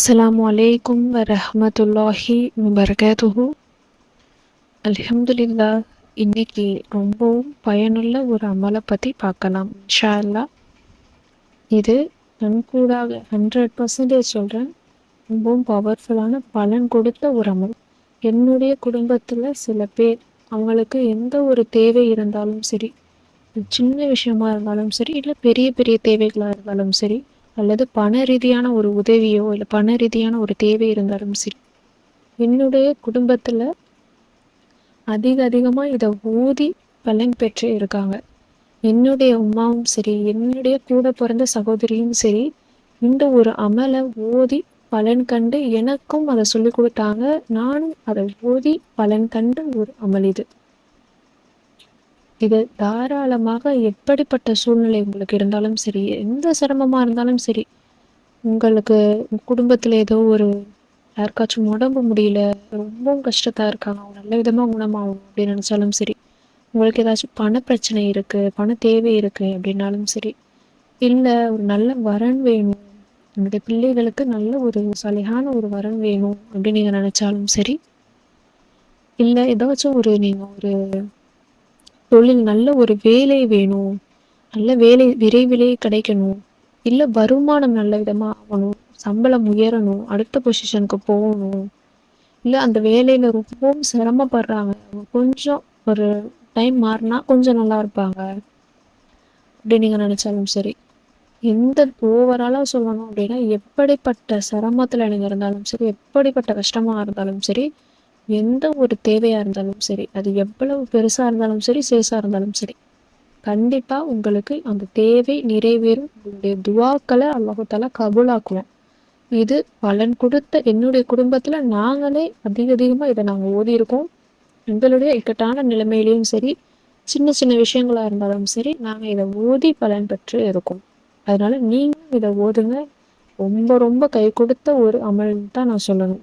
அஸ்ஸலாமு அலைக்கும் வரஹ்மத்துல்லாஹி வபரகாத்துஹு அல்ஹம்துலில்லா இன்னைக்கு ரொம்பவும் பயனுள்ள ஒரு அமலை பற்றி பார்க்கலாம் இன்ஷா அல்லாஹ் இது நன்கூடாக ஹண்ட்ரட் பர்சன்டேஜ் சொல்கிறேன் ரொம்பவும் பவர்ஃபுல்லான பலன் கொடுத்த ஒரு அமல். என்னுடைய குடும்பத்தில் சில பேர் அவங்களுக்கு எந்த ஒரு தேவை இருந்தாலும் சரி சின்ன விஷயமா இருந்தாலும் சரி இல்லை பெரிய பெரிய தேவைகளாக இருந்தாலும் சரி அல்லது பண ரீதியான ஒரு உதவியோ இல்லை பண ரீதியான ஒரு தேவை இருந்தாலும் சரி என்னுடைய குடும்பத்தில் அதிக அதிகமாக இதை ஊதி பலன் பெற்று இருக்காங்க. என்னுடைய அம்மாவும் சரி என்னுடைய கூட பிறந்த சகோதரியும் சரி இந்த ஒரு அமலை ஓதி பலன் கண்டு எனக்கும் அதை சொல்லி கொடுத்தாங்க. நானும் அதை ஓதி பலன் கண்டு ஒரு அமல் இது. இது தாராளமாக எப்படிப்பட்ட சூழ்நிலை உங்களுக்கு இருந்தாலும் சரி எந்த சிரமமாக இருந்தாலும் சரி உங்களுக்கு குடும்பத்தில் ஏதோ ஒரு யாருக்காச்சும் உடம்பு முடியல ரொம்பவும் கஷ்டத்தாக இருக்காங்க அவங்க நல்ல விதமாக குணமாகும் அப்படின்னு நினச்சாலும் சரி உங்களுக்கு ஏதாச்சும் பண பிரச்சனை இருக்குது பண தேவை இருக்குது அப்படின்னாலும் சரி இல்லை ஒரு நல்ல வரன் வேணும் என்னுடைய பிள்ளைகளுக்கு நல்ல ஒரு சலிகான ஒரு வரன் வேணும் அப்படின்னு நீங்கள் நினச்சாலும் சரி இல்லை ஏதாச்சும் ஒரு நீங்கள் ஒரு தொழில் நல்ல ஒரு வேலை வேணும். நல்ல வேலை விரைவிலே கிடைக்கணும். இல்லை வருமானம் நல்ல விதமாக ஆகணும். சம்பளம் உயரணும். அடுத்த பொசிஷனுக்கு போகணும். இல்லை அந்த வேலையில் ரொம்பவும் சிரமப்படுறாங்க. கொஞ்சம் ஒரு டைம் மாறினா கொஞ்சம் நல்லா இருப்பாங்க. அப்படின்னு நீங்கள் நினச்சாலும் சரி. எந்த ஓவராலாக சொல்லணும் அப்படின்னா எப்படிப்பட்ட சிரமத்தில் நீங்கள் இருந்தாலும் சரி எப்படிப்பட்ட கஷ்டமாக இருந்தாலும் சரி எந்த ஒரு தேவையாக இருந்தாலும் சரி அது எவ்வளவு பெருசாக இருந்தாலும் சரி சேசாக இருந்தாலும் சரி கண்டிப்பாக உங்களுக்கு அந்த தேவை நிறைவேறும். உங்களுடைய துவாக்களை அல்லாஹால கபூலாக்குவோம் இது பலன் கொடுத்த என்னுடைய குடும்பத்தில் நாங்களே அதிக அதிகமாக இதை நாங்கள் ஓதியிருக்கோம் எங்களுடைய இக்கட்டான நிலைமையிலையும் சரி சின்ன சின்ன விஷயங்களாக இருந்தாலும் சரி நாங்கள் இதை ஓதி பலன் பெற்று இருக்கோம். அதனால நீங்களும் இதை ஓதுங்க. ரொம்ப ரொம்ப கை கொடுத்த ஒரு அமல் தான் நான் சொல்லணும்.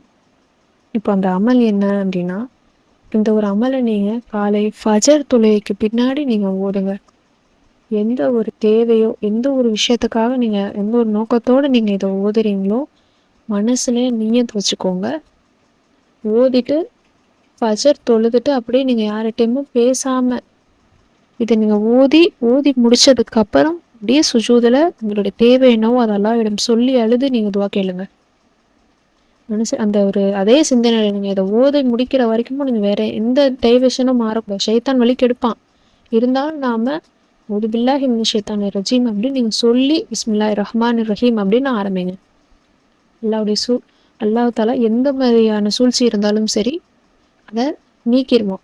இப்போ அந்த அமல் என்ன அப்படின்னா இந்த ஒரு அமலை நீங்கள் காலை ஃபஜர் தொழுகைக்கு பின்னாடி நீங்கள் ஓடுங்க. எந்த ஒரு தேவையோ எந்த ஒரு விஷயத்துக்காக நீங்கள் எந்த ஒரு நோக்கத்தோடு நீங்கள் இதை ஓதுறீங்களோ மனசுலேயே நீயத்து வச்சுக்கோங்க. ஓதிட்டு ஃபஜர் தொழுதுட்டு அப்படியே நீங்கள் யார்கிட்டையுமே பேசாமல் இதை நீங்கள் ஓதி ஓதி முடித்ததுக்கப்புறம் அப்படியே சுஜூதில் உங்களுடைய தேவை என்னவோ அதெல்லாம் இடம் சொல்லி அழுது நீங்கள் துவா கேளுங்க. மனசு அந்த ஒரு அதே சிந்தனையில் நீங்கள் இதை ஓதை முடிக்கிற வரைக்கும் நீங்கள் வேற எந்த டைவர்ஷனும் மாறக்கூடாது ஷைத்தான் வழி கெடுப்பான். இருந்தாலும் நாம ஒரு பில்லாஹி ஷைத்தான் ரஜீம் அப்படின்னு நீங்கள் சொல்லி இஸ்மில்லா ரஹ்மான் ரஹீம் அப்படின்னு ஆரம்பிங்க. அல்லாவுடைய சூ அல்லாஹ் தாலா எந்த மாதிரியான சூழ்ச்சி இருந்தாலும் சரி அதை நீக்கிடுவோம்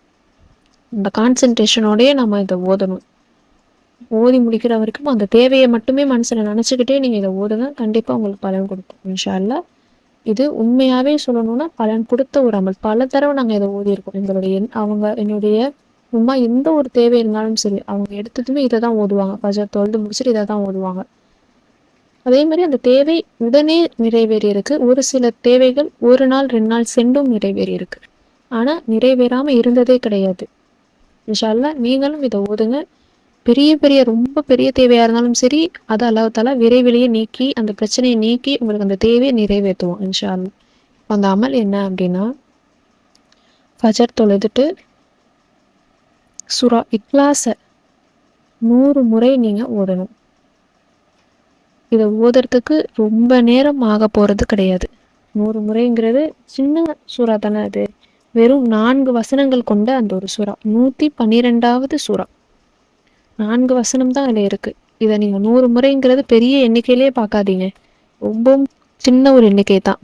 அந்த கான்சென்ட்ரேஷனோடயே நம்ம இதை ஓதணும். ஓதி முடிக்கிற வரைக்கும் அந்த தேவையை மட்டுமே மனசில் நினச்சிக்கிட்டே நீங்கள் இதை ஓதுனா கண்டிப்பாக உங்களுக்கு பலன் கொடுக்கும் இன்ஷா அல்லா இது உண்மையாவே சொல்லணும்னா பலன் கொடுத்த ஒரு அமல். பல தடவை நாங்கள் இதை ஓதியிருக்கோம். எங்களுடைய அவங்க என்னுடைய உமா எந்த ஒரு தேவை இருந்தாலும் சரி அவங்க எடுத்ததுமே இதை தான் ஓதுவாங்க. பஜர் தொழுது முடிச்சுட்டு இதை தான் ஓதுவாங்க. அதே மாதிரி அந்த தேவை உடனே நிறைவேறி இருக்கு ஒரு சில தேவைகள் ஒரு நாள் ரெண்டு நாள் சென்றும் நிறைவேறி இருக்கு ஆனால் நிறைவேறாமல் இருந்ததே கிடையாது. இன்ஷால்லா நீங்களும் இதை ஓதுங்க. பெரிய பெரிய ரொம்ப பெரிய தேவையாக இருந்தாலும் சரி அதை அளவுத்தால விரைவிலேயே நீக்கி அந்த பிரச்சனையை நீக்கி உங்களுக்கு அந்த தேவையை நிறைவேற்றுவோம் இன்ஷா அல்லா அந்த அமல் என்ன அப்படின்னா ஃபஜர் தொழுதுட்டு சுரா இக்லாஸை நூறு முறை நீங்கள் ஓதணும். இதை ஓதுறதுக்கு ரொம்ப நேரம் ஆக போகிறது கிடையாது. நூறு முறைங்கிறது சின்ன சூறா தானே அது. வெறும் நான்கு வசனங்கள் கொண்ட அந்த ஒரு சுறா. நூற்றி பன்னிரெண்டாவது சுறா. நான்கு வசனம் தான் அதில் இருக்குது இதை நீங்கள் நூறு முறைங்கிறது பெரிய எண்ணிக்கையிலே பார்க்காதீங்க. ரொம்பவும் சின்ன ஒரு எண்ணிக்கை தான்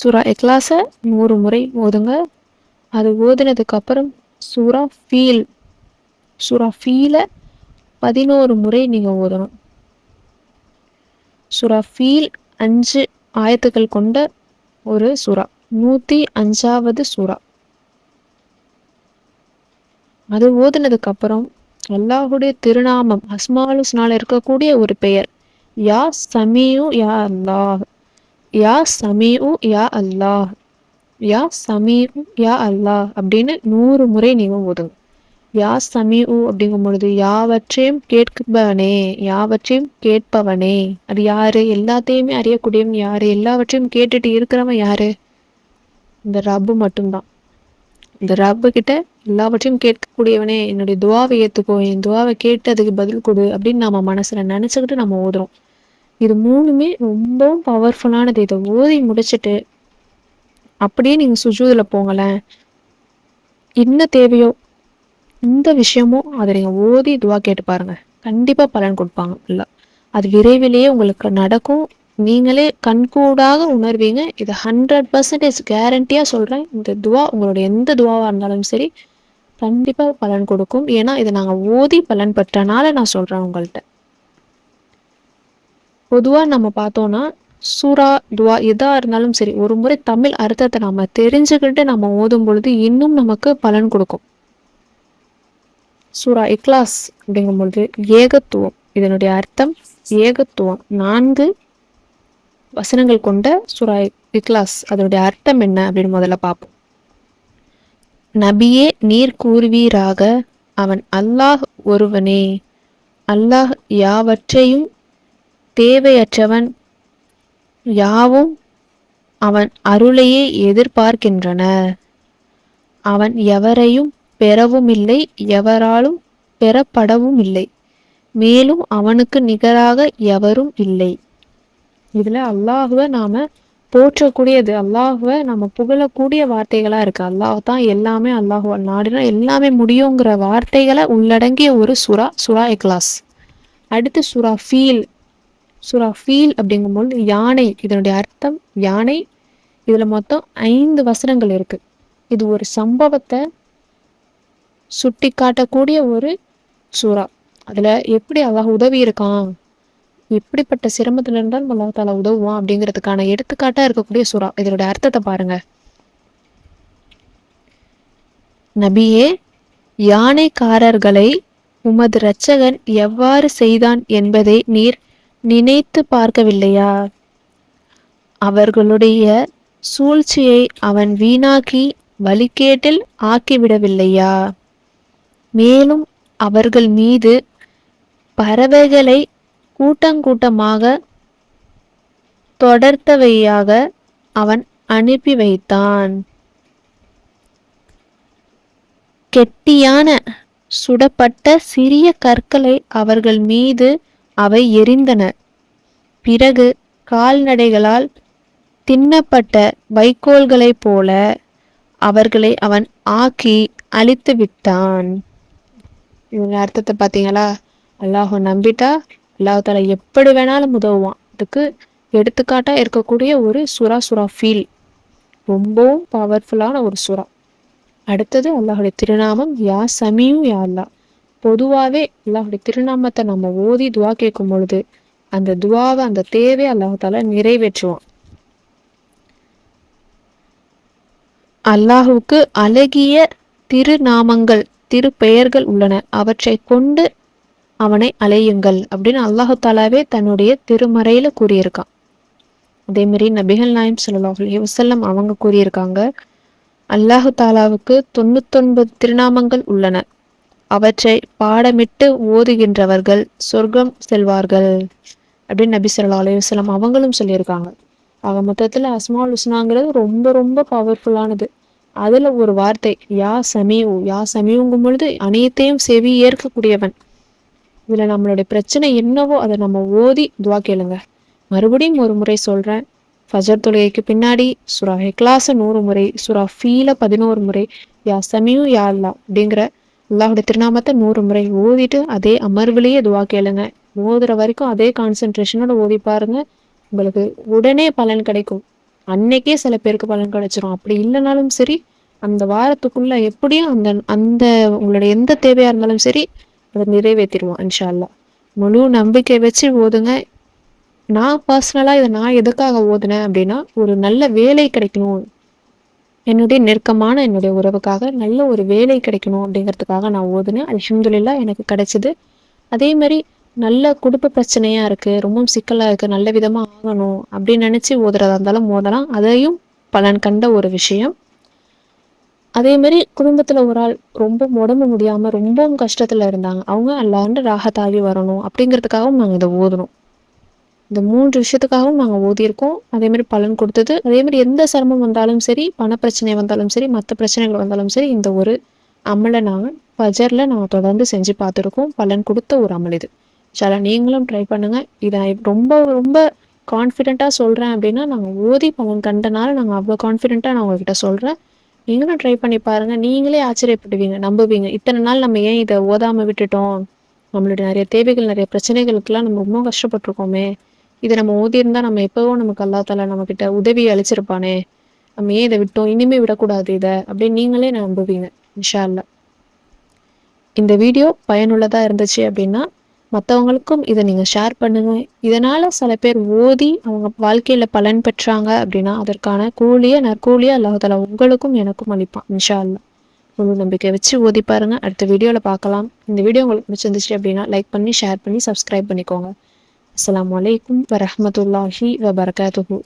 சூரா எக்லாஸை நூறு முறை ஓதுங்க. அது ஓதுனதுக்கு அப்புறம் சூரா ஃபீல் சூரா ஃபீலை பதினோரு முறை நீங்கள் ஓதணும். சுரா ஃபீல் அஞ்சு ஆயத்துக்கள் கொண்ட ஒரு சுறா நூற்றி அஞ்சாவது சுறா அது ஓதுனதுக்கு அப்புறம் அல்லாஹுடைய திருநாமம் அஸ்மாலுஸ்னால இருக்கக்கூடிய ஒரு பெயர். யா சமியு யா அல்லாஹ். யா சமியு யா அல்லாஹ். யா சமியு யா அல்லாஹ் அப்படின்னு நூறு முறை நீங்கள் ஓதுங்க. யா சமீஉ அப்படிங்கும் பொழுது யாவற்றையும் கேட்பவனே யாவற்றையும் கேட்பவனே. அது யாரு? எல்லாத்தையுமே அறியக்கூடியவன் யாரு? எல்லாவற்றையும் கேட்டுட்டு இருக்கிறவன் யாரு? இந்த ரப்பு மட்டும்தான். இந்த ரப்பு கிட்ட எல்லாவற்றையும் கேட்கக்கூடியவனே என்னுடைய துவாவை ஏற்றுக்கோ என் துவாவை கேட்டு அதுக்கு பதில் கொடு அப்படின்னு நம்ம மனசுல நினைச்சுக்கிட்டு நம்ம ஓதுறோம். இது மூணுமே ரொம்பவும் பவர்ஃபுல்லானது இதை ஓதி முடிச்சுட்டு அப்படியே நீங்க சுஜூதில் போங்களேன். என்ன தேவையோ இந்த விஷயமும் அதை நீங்க ஓதி துவா கேட்டு பாருங்க. கண்டிப்பா பலன் கொடுப்பாங்க இல்லை அது விரைவிலேயே உங்களுக்கு நடக்கும். நீங்களே கண்கூடாக உணர்வீங்க. இது ஹண்ட்ரட் பர்சன்டேஜ் கேரண்டியா சொல்றேன். இந்த துவா உங்களுடைய எந்த துவாவாக இருந்தாலும் சரி கண்டிப்பா பலன் கொடுக்கும். ஏன்னா இதை நாங்கள் ஓதி பலன் பெற்றனால நான் சொல்றேன் உங்கள்கிட்ட பொதுவா நம்ம பார்த்தோம்னா சூரா துவா எதா இருந்தாலும் சரி ஒரு முறை தமிழ் அர்த்தத்தை நம்ம தெரிஞ்சுக்கிட்டு நம்ம ஓதும் பொழுது இன்னும் நமக்கு பலன் கொடுக்கும். சூரா இக்லாஸ் அப்படிங்கும் பொழுது ஏகத்துவம். இதனுடைய அர்த்தம் ஏகத்துவம். நான்கு வசனங்கள் கொண்ட சுரா இக்லாஸ் அதனுடைய அர்த்தம் என்ன அப்படின்னு முதல்ல பார்ப்போம். நபியே நீர் கூறுவீராக அவன் அல்லாஹ் ஒருவனே. அல்லாஹ் யாவற்றையும் தேவையற்றவன் யாவும் அவன் அருளையே எதிர்பார்க்கின்றன. அவன் எவரையும் பெறவும் இல்லை எவராலும் பெறப்படவும் இல்லை மேலும் அவனுக்கு நிகராக எவரும் இல்லை. இதுல அல்லாஹுவ நாம போற்றக்கூடியது. அல்லாஹுவ நம்ம புகழக்கூடிய வார்த்தைகளா இருக்கு. அல்லாஹ் தான் எல்லாமே அல்லாஹுவ நாடுனா எல்லாமே முடியுங்கிற வார்த்தைகளை உள்ளடங்கிய ஒரு சுறா சுறா எக்லாஸ் அடுத்து சுறா ஃபீல். சுறா ஃபீல் அப்படிங்கும்போது யானை. இதனுடைய அர்த்தம் யானை. இதுல மொத்தம் ஐந்து வசனங்கள் இருக்கு. இது ஒரு சம்பவத்தை சுட்டி காட்டக்கூடிய ஒரு சுறா. அதுல எப்படி அல்லாஹ் உதவி இருக்கான்? இப்படிப்பட்ட சிரமத்துல இருந்தாலும் அல்லாஹ் தாலா உதவுவான் அப்படிங்கிறதுக்கான எடுத்துக்காட்டாக இருக்கக்கூடிய சுறா. இதனுடைய அர்த்தத்தை பாருங்க. நபியே யானைக்காரர்களை உமது இரட்சகன் எவ்வாறு செய்தான் என்பதை நீர் நினைத்து பார்க்கவில்லையா? அவர்களுடைய சூழ்ச்சியை அவன் வீணாக்கி வழிகேட்டில் ஆக்கிவிடவில்லையா? மேலும் அவர்கள் மீது பறவைகளை கூட்டங்கூட்டமாக தொடர்த்தவையாக அவன் அனுப்பி வைத்தான். கெட்டியான சுடப்பட்ட சிறிய கற்களை அவர்கள் மீது அவை எரிந்தன. பிறகு கால்நடைகளால் தின்னப்பட்ட வைக்கோல்களைப் போல அவர்களை அவன் ஆக்கி அழித்து விட்டான் இவங்க அர்த்தத்தை பார்த்தீங்களா? அல்லாஹ் நம்பிட்டா? அல்லாஹால எப்படி வேணாலும் உதவுவான். அதுக்கு எடுத்துக்காட்டா இருக்கக்கூடிய ஒரு சுறா சுறா ஃபீல். ரொம்பவும் பவர்ஃபுல்லான ஒரு சுறா. அடுத்தது அல்லாஹுடைய திருநாமம் யா சமியும் யா அல்லா பொதுவாகவே அல்லாஹுடைய திருநாமத்தை நம்ம ஓதி துவா கேட்கும் பொழுது அந்த துவாவை அந்த தேவை அல்லாஹால நிறைவேற்றுவான். அல்லாஹுக்கு அழகிய திருநாமங்கள் திருப்பெயர்கள் உள்ளன. அவற்றை கொண்டு அவனை அலையுங்கள் அப்படின்னு அல்லாஹு தாலாவே தன்னுடைய திருமறையில கூறியிருக்கான். அதே மாதிரி நபிகள் நாயம் சொல்லலாம் வசல்லம் அவங்க கூறியிருக்காங்க அல்லாஹு தாலாவுக்கு தொண்ணூத்தொன்பது திருநாமங்கள் உள்ளன. அவற்றை பாடமிட்டு ஓதுகின்றவர்கள் சொர்க்கம் செல்வார்கள். அப்படின்னு நபி சொல்லா அலையுசல்லாம் அவங்களும் சொல்லியிருக்காங்க. ஆக மொத்தத்தில் அஸ்மால் உஸ்னாங்கிறது ரொம்ப ரொம்ப பவர்ஃபுல்லானது அதில் ஒரு வார்த்தை யா சமீவு யா சமீவுங்கும் பொழுது அனைத்தையும் செவி ஏற்கக்கூடியவன். இதுல நம்மளுடைய பிரச்சனை என்னவோ அதை நம்ம ஓதி துவா கேளுங்க. மறுபடியும் ஒரு முறை சொல்றேன். ஃபஜர் தொழுகைக்கு பின்னாடி சுரா ஹெக்லாஸை நூறு முறை சுரா ஃபீல பதினோரு முறை யா சமியும் யா அல்லா அப்படிங்கிற அல்லாஹுடைய திருநாமத்தை நூறு முறை ஓதிட்டு அதே அமர்விலேயே துவா கேளுங்க. ஓதுற வரைக்கும் அதே கான்சென்ட்ரேஷனோட ஓதி பாருங்க. உங்களுக்கு உடனே பலன் கிடைக்கும். அன்னைக்கே சில பேருக்கு பலன் கிடைச்சிரும். அப்படி இல்லைனாலும் சரி அந்த வாரத்துக்குள்ள எப்படியும் அந்த அந்த உங்களோட எந்த தேவையா இருந்தாலும் சரி அதை நிறைவேற்றிடுவோம் இன்ஷால்லா முழு நம்பிக்கை வச்சு ஓதுங்க. நான் பர்சனலாக இதை நான் எதுக்காக ஓதுனேன் அப்படின்னா ஒரு நல்ல வேலை கிடைக்கணும். என்னுடைய நெருக்கமான என்னுடைய உறவுக்காக நல்ல ஒரு வேலை கிடைக்கணும் அப்படிங்கிறதுக்காக நான் ஓதுனேன். அலமதுல்லா எனக்கு கிடைச்சிது. அதே மாதிரி நல்ல குடும்ப பிரச்சனையாக இருக்குது ரொம்பவும் சிக்கலாக இருக்குது நல்ல விதமாக ஆகணும் அப்படின்னு நினச்சி ஓதுறதா இருந்தாலும் ஓதலாம். அதையும் பலன் கண்ட ஒரு விஷயம். அதே மாதிரி குடும்பத்துல ஒரு ஆள் ரொம்ப உடம்பு முடியாம ரொம்பவும் கஷ்டத்துல இருந்தாங்க. அவங்க அல்லாண்டு ராகத்தாகி வரணும் அப்படிங்கிறதுக்காகவும் நாங்கள் இதை ஓதணும் இந்த மூன்று விஷயத்துக்காகவும் நாங்கள் ஓதியிருக்கோம். அதே மாதிரி பலன் கொடுத்தது. அதே மாதிரி எந்த சிரமம் வந்தாலும் சரி பணப்பிரச்சனை வந்தாலும் சரி மற்ற பிரச்சனைகள் வந்தாலும் சரி இந்த ஒரு அமலை நாங்கள் பஜரில் நாங்கள் தொடர்ந்து செஞ்சு பார்த்துருக்கோம். பலன் கொடுத்த ஒரு அமல் இது. சில நீங்களும் ட்ரை பண்ணுங்கள் இதை ரொம்ப ரொம்ப கான்ஃபிடெண்ட்டாக சொல்கிறேன் அப்படின்னா நாங்கள் ஓதி பலன் கண்டனால நாங்கள் அவ்வளோ கான்ஃபிடெண்ட்டாக நான் உங்ககிட்ட சொல்கிறேன் நீங்களும் ட்ரை பண்ணி பாருங்கள் நீங்களே ஆச்சரியப்படுவீங்க நம்புவீங்க. இத்தனை நாள் நம்ம ஏன் இதை ஓதாமல் விட்டுட்டோம்? நம்மளுடைய நிறைய தேவைகள் நிறைய பிரச்சனைகளுக்கெல்லாம் நம்ம ரொம்ப கஷ்டப்பட்டிருக்கோமே. இதை நம்ம ஓதியிருந்தா நம்ம எப்போவும் நமக்கு அல்லாத்தால நம்மக்கிட்ட உதவி அழிச்சிருப்பானே நம்ம ஏன் இதை விட்டோம்? இனிமே விடக்கூடாது இதை. அப்படின்னு நீங்களே நம்புவீங்க இன்ஷா அல்லா இந்த வீடியோ பயனுள்ளதாக இருந்துச்சு அப்படின்னா மற்றவங்களுக்கும் இதை நீங்கள் ஷேர் பண்ணுங்கள் இதனால் சில பேர் ஓதி அவங்க வாழ்க்கையில் பலன் பெற்றாங்க அப்படின்னா அதற்கான கூலியை நற்கூலியை அல்லாஹால உங்களுக்கும் எனக்கும் அளிப்பான் இன்ஷா அல்லா முழு நம்பிக்கை வச்சு ஓதி பாருங்கள் அடுத்த வீடியோவில் பார்க்கலாம். இந்த வீடியோ உங்களுக்கு பிடிச்சிருந்துச்சு அப்படின்னா லைக் பண்ணி ஷேர் பண்ணி சப்ஸ்கிரைப் பண்ணிக்கோங்க. அஸ்லாம் வலைக்கம் வரமத்துல்லாஹி வபர்காத்துஹூ.